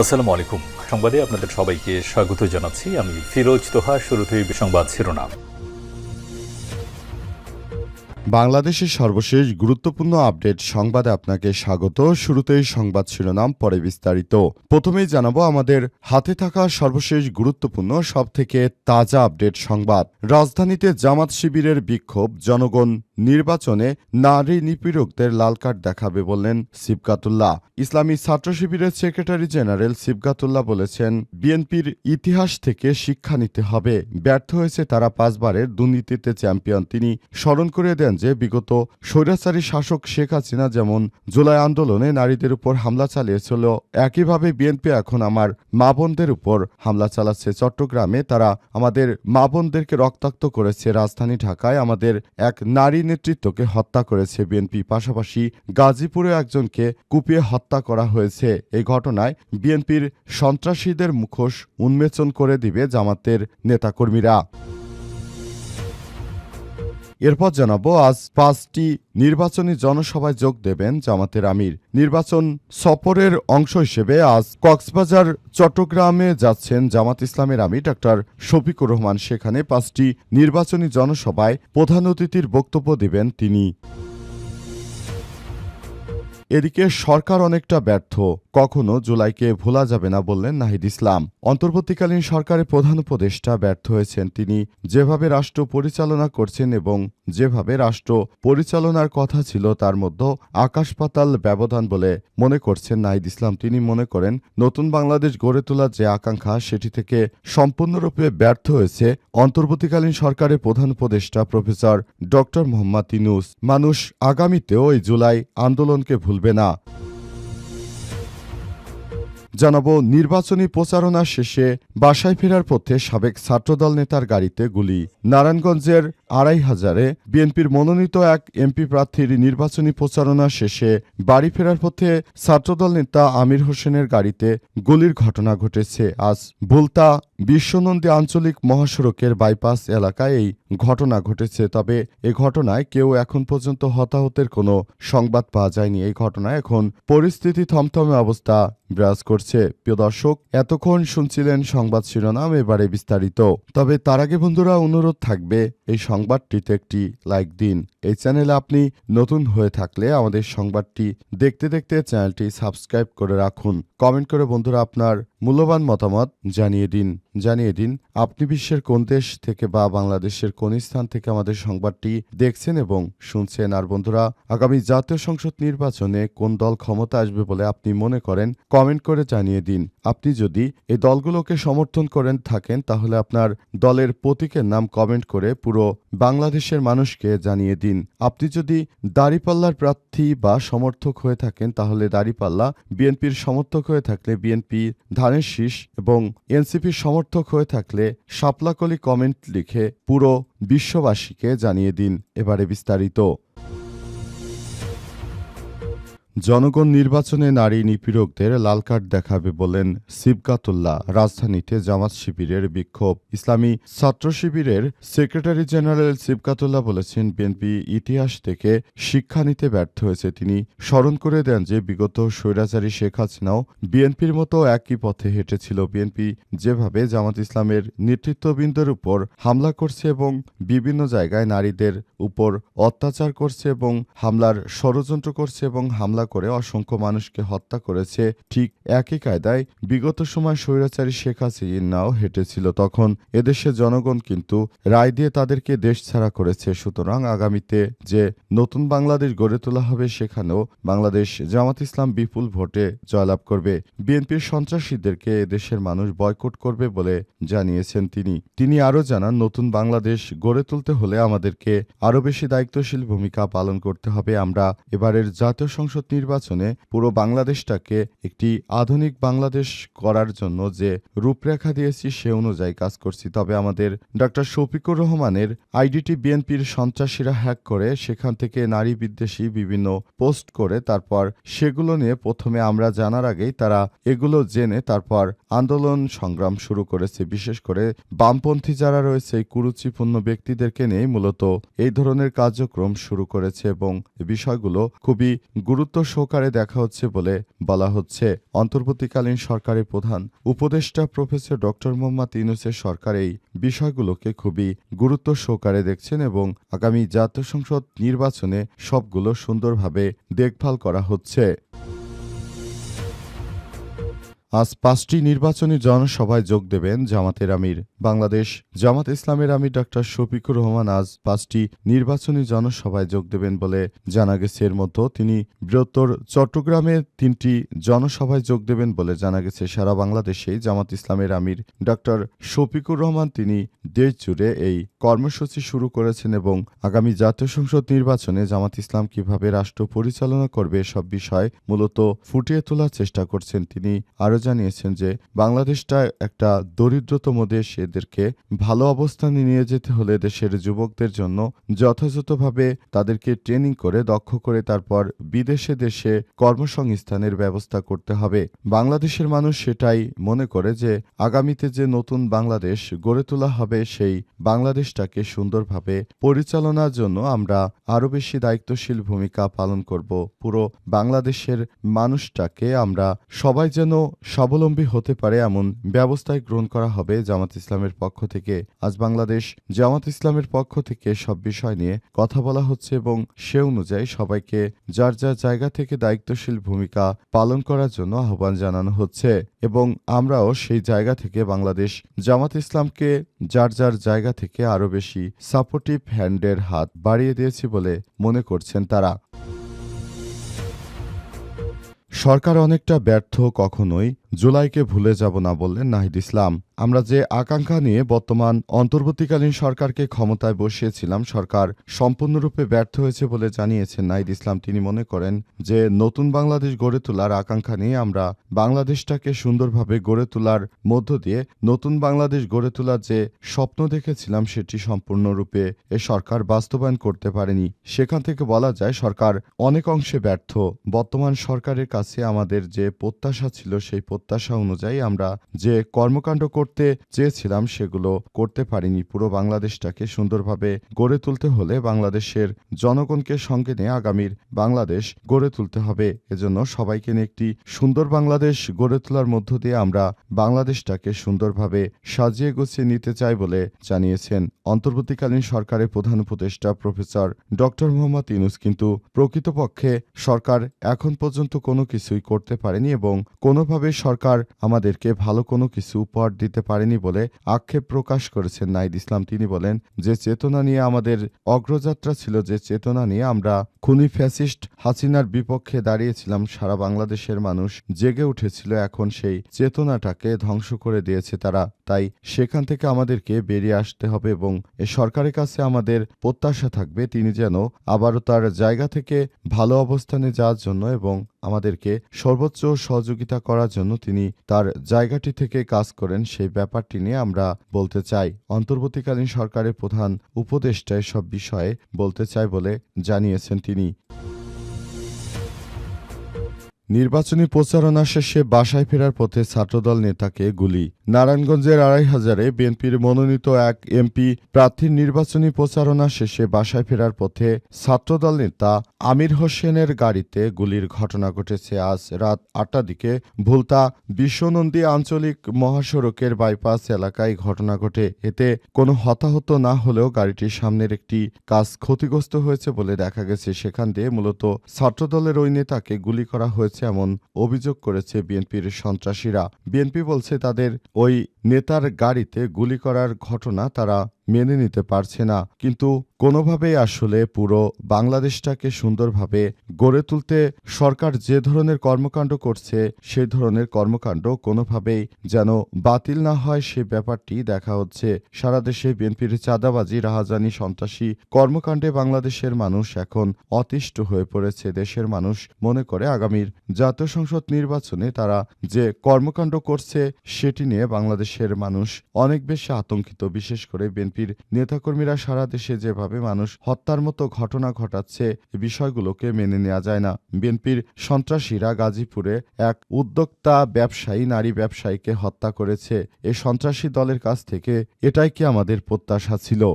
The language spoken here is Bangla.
আসসালামু আলাইকুম সংবাদে আপনাদের সবাইকে স্বাগত জানাচ্ছি। আমি ফিরোজ তোহা শুরুতেই সংবাদ শিরোনাম। বাংলাদেশের সর্বশেষ গুরুত্বপূর্ণ আপডেট সংবাদে আপনাকে স্বাগত। শুরুতেই সংবাদ শিরোনাম, পরে বিস্তারিত। প্রথমেই জানাব আমাদের হাতে থাকা সর্বশেষ গুরুত্বপূর্ণ, সবথেকে তাজা আপডেট সংবাদ। রাজধানীতে জামাত শিবিরের বিক্ষোভ, জনগণ নির্বাচনে নারী নিপীড়কদের লাল কার্ড দেখাবে বললেন সিবকাতুল্লাহ। ইসলামী ছাত্র শিবিরের সেক্রেটারি জেনারেল সিবগাতুল্লাহ বলেছেন, বিএনপির ইতিহাস থেকে শিক্ষা নিতে হবে। ব্যর্থ হয়েছে তারা পাঁচবারের দুর্নীতিতে চ্যাম্পিয়ন। তিনি স্মরণ করে দেন যে বিগত স্বৈরাচারী শাসক শেখ হাসিনা যেমন জুলাই আন্দোলনে নারীদের উপর হামলা চালিয়েছিল, একইভাবে বিএনপি এখন আমার মা বোনদের উপর হামলা চালাচ্ছে। চট্টগ্রামে তারা আমাদের মা বোনদেরকে রক্তাক্ত করেছে। রাজধানী ঢাকায় আমাদের এক নারী নেতৃত্বকে হত্যা করেছে বিএনপি। পাশাপাশি গাজীপুরে একজনকে কুপিয়ে হত্যা করা হয়েছে। এই ঘটনায় বিএনপির সন্ত্রাসীদের মুখোশ উন্মোচন করে দিবে জামাতের নেতাকর্মীরা। এরপর জানাব, আজ পাঁচটি নির্বাচনী জনসভায় যোগ দেবেন জামাতের আমির। নির্বাচন সফরের অংশ হিসেবে আজ কক্সবাজার, চট্টগ্রামে যাচ্ছেন জামাত ইসলামের আমির ডাক্তার শফিকুর রহমান। সেখানে পাঁচটি নির্বাচনী জনসভায় প্রধান অতিথির বক্তব্য দেবেন তিনি। এদিকে সরকার অনেকটা ব্যর্থ। কখনো জুলাইকে ভোলা যাবে না বললেন নাহিদ ইসলাম। অন্তর্বর্তীকালীন সরকারের প্রধান উপদেষ্টা ব্যর্থ হয়েছেন। তিনি যেভাবে রাষ্ট্র পরিচালনা করছেন এবং যেভাবে রাষ্ট্র পরিচালনার কথা ছিল, তার মধ্যে আকাশ পাতাল ব্যবধান বলে মনে করছেন নাহিদ ইসলাম। তিনি মনে করেন, নতুন বাংলাদেশ গড়ে তোলার যে আকাঙ্ক্ষা, সেটি থেকে সম্পূর্ণরূপে ব্যর্থ হয়েছে অন্তর্বর্তীকালীন সরকারের প্রধান উপদেষ্টা প্রফেসর ডক্টর মোহাম্মদ ইনুস মানুষ আগামীতেও এই জুলাই আন্দোলনকে ভুলবে না। জানাব নির্বাচনী প্রচারণা শেষে বাসায় ফেরার পথে সাবেক ছাত্রদল নেতার গাড়িতে গুলি। নারায়ণগঞ্জের আড়াই হাজারে বিএনপির মনোনীত এক এমপি প্রার্থীর নির্বাচনী প্রচারণা শেষে বাড়ি ফেরার পথে ছাত্রদল নেতা আমির হোসেনের গাড়িতে গুলির ঘটনা ঘটেছে। আজ ভুলতা বিশ্বনন্দী আঞ্চলিক মহাসড়কের বাইপাস এলাকায় এই ঘটনা ঘটেছে। তবে এ ঘটনায় কেউ এখন পর্যন্ত হতাহতের কোনো সংবাদ পাওয়া যায়নি। এই ঘটনায় এখন পরিস্থিতি থমথমে অবস্থা বিরাজ করছে। প্রিয় দর্শক, এতক্ষণ শুনছিলেন সংবাদ শিরোনাম, এবারে বিস্তারিত। তবে তার আগে বন্ধুরা, অনুরোধ থাকবে এই সংবাদটিতে একটি লাইক দিন। এই চ্যানেলে আপনি নতুন হয়ে থাকলে আমাদের সংবাদটি দেখতে দেখতে চ্যানেলটি সাবস্ক্রাইব করে রাখুন। কমেন্ট করে বন্ধুরা আপনার মূল্যবান মতামত জানিয়ে দিন জানিয়ে দিন। আপনি বিশ্বের কোন দেশ থেকে বা বাংলাদেশের কোন স্থান থেকে আমাদের সংবাদটি দেখছেন এবং শুনছেন? আর বন্ধুরা, আগামী জাতীয় সংসদ নির্বাচনে কোন দল ক্ষমতা আসবে বলে আপনি মনে করেন? কমেন্ট করে জানিয়ে দিন। আপনি যদি এই দলগুলোকে সমর্থন করেন, থাকেন, তাহলে আপনার দলের প্রতীকের নাম কমেন্ট করে পুরো বাংলাদেশের মানুষকে জানিয়ে দিন। আপনি যদি দাড়িপাল্লার প্রার্থী বা সমর্থক হয়ে থাকেন, তাহলে দাড়িপাল্লা বিএনপির সমর্থক হয়ে থাকলে বিএনপি ধানের শীষ এবং এনসিপি সমর্থক হয়ে থাকলে শাপলাকলি কমেন্ট লিখে পুরো বিশ্ববাসীকে জানিয়ে দিন এবারে বিস্তারিত। জনগণ নির্বাচনে নারী নিপীড়কদের লাল কার্ড দেখাবে বলেন সিবকাতুল্লাহ, রাজধানীতে জামাত শিবিরের বিক্ষোভ। ইসলামী ছাত্র শিবিরের সেক্রেটারি জেনারেল সিবকাতুল্লাহ বলেছেন, বিএনপি ইতিহাস থেকে শিক্ষা নিতে ব্যর্থ হয়েছে। তিনি স্মরণ করে দেন যে, বিগত স্বৈরাচারী শেখ হাসিনাও বিএনপির মতো একই পথে হেঁটেছিল। বিএনপি যেভাবে জামাত ইসলামের নেতৃত্ববৃন্দের উপর হামলা করছে এবং বিভিন্ন জায়গায় নারীদের উপর অত্যাচার করছে এবং হামলার ষড়যন্ত্র করছে এবং হামলা করে অসংখ্য মানুষকে হত্যা করেছে। ঠিক একই কায়দায় বিগত সময় স্বৈরাচারী শেখ হাসিনাও হেঁটেছিল। তখন এদেশের জনগণ কিন্তু রায় দিয়ে তাদেরকে দেশ ছাড়া করেছে। সুতরাং আগামীতে যে নতুন বাংলাদেশ গড়ে তোলা হবে সেখানেও বাংলাদেশ জামাত ইসলাম বিপুল ভোটে জয়লাভ করবে। বিএনপির সন্ত্রাসীদেরকে এদেশের মানুষ বয়কট করবে বলে জানিয়েছেন তিনি। তিনি আরও জানান, নতুন বাংলাদেশ গড়ে তুলতে হলে আমাদেরকে আরও বেশি দায়িত্বশীল ভূমিকা পালন করতে হবে। আমরা এবারের জাতীয় সংসদ নির্বাচনে পুরো বাংলাদেশটাকে একটি আধুনিক বাংলাদেশ করার জন্য যে রূপরেখা দিয়েছি সে অনুযায়ী কাজ করছি। তবে আমাদের ডক্টর শফিকুর রহমানের আইডিটি বিএনপির সন্ত্রাসীরা হ্যাক করে, সেখান থেকে নারী বিদ্বেষী বিভিন্ন পোস্ট করে, তারপর সেগুলো নিয়ে প্রথমে আমরা জানার আগেই তারা এগুলো জেনে তারপর আন্দোলন সংগ্রাম শুরু করেছে। বিশেষ করে বামপন্থী যারা রয়েছে, এই কুরুচিপূর্ণ ব্যক্তিদেরকে নিয়ে মূলত এই ধরনের কার্যক্রম শুরু করেছে এবং বিষয়গুলো খুবই গুরুত্ব সহকারে দেখা হচ্ছে বলে বলা হচ্ছে। অন্তর্বর্তীকালীন সরকারের প্রধান উপদেষ্টা প্রফেসর ডক্টর মোহাম্মদ ইউনুসের সরকার এই বিষয়গুলোকে খুবই গুরুত্ব সহকারে দেখছেন এবং আগামী জাতীয় সংসদ নির্বাচনে সবগুলো সুন্দরভাবে দেখভাল করা হচ্ছে। আজ পাঁচটি নির্বাচনী জনসভায় যোগ দেবেন জামাতের আমির। বাংলাদেশ জামাত ইসলামের আমির ডক্টর শফিকুর রহমান আজ পাঁচটি নির্বাচনী জনসভায় যোগ দেবেন বলে জানা গেছে। এর মধ্যে তিনি বৃহত্তর চট্টগ্রামে তিনটি জনসভায় যোগ দেবেন বলে জানা গেছে। সারা বাংলাদেশেই জামাত ইসলামের আমির ডক্টর শফিকুর রহমান তিনি দেশ জুড়ে এই কর্মসূচি শুরু করেছেন এবং আগামী জাতীয় সংসদ নির্বাচনে জামাত ইসলাম কীভাবে রাষ্ট্র পরিচালনা করবে এসব বিষয় মূলত ফুটিয়ে তোলার চেষ্টা করছেন তিনি। আরও জানিয়েছেন যে বাংলাদেশটা একটা দরিদ্রতম দেশ, এদেরকে ভালো অবস্থানে নিয়ে যেতে হলে দেশের যুবকদের জন্য যথাযথভাবে তাদেরকে ট্রেনিং করে, দক্ষ করে তারপর বিদেশে দেশে কর্মসংস্থানের ব্যবস্থা করতে হবে। বাংলাদেশের মানুষ সেটাই মনে করে যে আগামীতে যে নতুন বাংলাদেশ গড়ে তোলা হবে, সেই বাংলাদেশটাকে সুন্দরভাবে পরিচালনার জন্য আমরা আরও বেশি দায়িত্বশীল ভূমিকা পালন করব। পুরো বাংলাদেশের মানুষটাকে আমরা সবাই যেন স্বাবলম্বী হতে পারে এমন ব্যবস্থায় গ্রহণ করা হবে জামাত ইসলামের পক্ষ থেকে। আজ বাংলাদেশ জামাত ইসলামের পক্ষ থেকে সব বিষয় নিয়ে কথা বলা হচ্ছে এবং সে অনুযায়ী সবাইকে যার যার জায়গা থেকে দায়িত্বশীল ভূমিকা পালন করার জন্য আহ্বান জানানো হচ্ছে এবং আমরাও সেই জায়গা থেকে বাংলাদেশ জামাত ইসলামকে যার যার জায়গা থেকে আরও বেশি সাপোর্টিভ হ্যান্ডের হাত বাড়িয়ে দিয়েছি বলে মনে করছেন তারা। সরকার অনেকটা ব্যর্থ কখনোই জুলাইকে ভুলে যাব না বললেন নাহিদ ইসলাম। আমরা যে আকাঙ্ক্ষা নিয়ে বর্তমান অন্তর্বর্তীকালীন সরকারকে ক্ষমতায় বসিয়েছিলাম, সরকার সম্পূর্ণরূপে ব্যর্থ হয়েছে বলে জানিয়েছেন নাহিদ ইসলাম। তিনি মনে করেন যে নতুন বাংলাদেশ গড়ে তোলার আকাঙ্ক্ষা নিয়ে আমরা বাংলাদেশটাকে সুন্দরভাবে গড়ে তোলার মধ্য দিয়ে নতুন বাংলাদেশ গড়ে তোলার যে স্বপ্ন দেখেছিলাম, সেটি সম্পূর্ণরূপে এ সরকার বাস্তবায়ন করতে পারেনি। সেখান থেকে বলা যায়, সরকার অনেক অংশে ব্যর্থ। বর্তমান সরকারের কাছে আমাদের যে প্রত্যাশা ছিল, সেই প্রত্যাশা অনুযায়ী আমরা যে কর্মকাণ্ড করতে চেয়েছিলাম সেগুলো করতে পারিনি। পুরো বাংলাদেশটাকে সুন্দরভাবে গড়ে তুলতে হলে বাংলাদেশের জনগণকে সঙ্গে নিয়ে আগামীর বাংলাদেশ গড়ে তুলতে হবে। এজন্য সবাইকে নিয়ে একটি সুন্দর বাংলাদেশ গড়ে তোলার মধ্য দিয়ে আমরা বাংলাদেশটাকে সুন্দরভাবে সাজিয়ে গুছিয়ে নিতে চাই বলে জানিয়েছেন অন্তর্বর্তীকালীন সরকারের প্রধান উপদেষ্টা প্রফেসর ডক্টর মোহাম্মদ ইনুস কিন্তু প্রকৃতপক্ষে সরকার এখন পর্যন্ত কোনো কিছুই করতে পারেনি এবং কোনোভাবে সরকার আমাদেরকে ভালো কোনো কিছু উপহার দিতে পারেনি বলে আক্ষেপ প্রকাশ করেছেন নাইদ ইসলাম। তিনি বলেন, যে চেতনা নিয়ে আমাদের অগ্রযাত্রা ছিল, যে চেতনা নিয়ে আমরা খুনি ফ্যাসিস্ট হাসিনার বিপক্ষে দাঁড়িয়েছিলাম, সারা বাংলাদেশের মানুষ জেগে উঠেছিল, এখন সেই চেতনাটাকে ধ্বংস করে দিয়েছে তারা। তাই সেখান থেকে আমাদেরকে বেরিয়ে আসতে হবে এবং সরকারের কাছে আমাদের প্রত্যাশা থাকবে, তিনি যেন আবারও তার জায়গা থেকে ভালো অবস্থানে যাওয়ার জন্য এবং আমাদেরকে সর্বোচ্চ সহযোগিতা করার জন্য তিনি তার জায়গাটি থেকে কাজ করেন, সেই ব্যাপারটি নিয়ে আমরা বলতে চাই। অন্তর্বর্তীকালীন সরকারের প্রধান উপদেষ্টায় সব বিষয়ে বলতে চাই বলে জানিয়েছেন তিনি। নির্বাচনী প্রচারণা শেষে বাসায় ফেরার পথে ছাত্রদল নেতাকে গুলি। নারায়ণগঞ্জের আড়াই হাজারে বিএনপির মনোনীত এক এমপি প্রার্থীর নির্বাচনী প্রচারণা শেষে বাসায় ফেরার পথে ছাত্রদল নেতা আমির হোসেনের গাড়িতে গুলির ঘটনা ঘটেছে আজ রাত আটটার দিকে। ভুলতা বিশ্বনন্দী আঞ্চলিক মহাসড়কের বাইপাস এলাকায় ঘটনা ঘটে। এতে কোনো হতাহত না হলেও গাড়িটির সামনের একটি কাজ ক্ষতিগ্রস্ত হয়েছে বলে দেখা গেছে। সেখান দিয়ে মূলত ছাত্রদলের ওই নেতাকে গুলি করা হয়েছে। এমন অভিযোগ করেছে বিএনপির সন্ত্রাসীরা। বিএনপি বলছে তাদের ওই নেতার গাড়িতে গুলি করার ঘটনা তারা মেনে নিতে পারছে না। কিন্তু কোনোভাবেই আসলে পুরো বাংলাদেশটাকে সুন্দরভাবে গড়ে তুলতে সরকার যে ধরনের কর্মকাণ্ড করছে, সেই ধরনের কর্মকাণ্ড কোনোভাবেই যেন বাতিল না হয় সে ব্যাপারটি দেখা হচ্ছে। সারা দেশে বিএনপির চাঁদাবাজি, রাহাজানি, সন্ত্রাসী কর্মকাণ্ডে বাংলাদেশের মানুষ এখন অতিষ্ঠ হয়ে পড়েছে। দেশের মানুষ মনে করে আগামীর জাতীয় সংসদ নির্বাচনে তারা যে কর্মকাণ্ড করছে, সেটি নিয়ে বাংলাদেশের মানুষ অনেক বেশি আতঙ্কিত, বিশেষ করে বিএনপির নেতাকর্মীরা সারা দেশে যেভাবে মানুষ হত্যার মতো ঘটনা ঘটাচ্ছে বিষয়গুলোকে মেনে নেওয়া যায় না। বিএনপির সন্ত্রাসীরা গাজীপুরে এক উদ্যোক্তা ব্যবসায়ী, নারী ব্যবসায়ীকে হত্যা করেছে। এ সন্ত্রাসী দলের কাছ থেকে এটাই কি আমাদের প্রত্যাশা ছিল?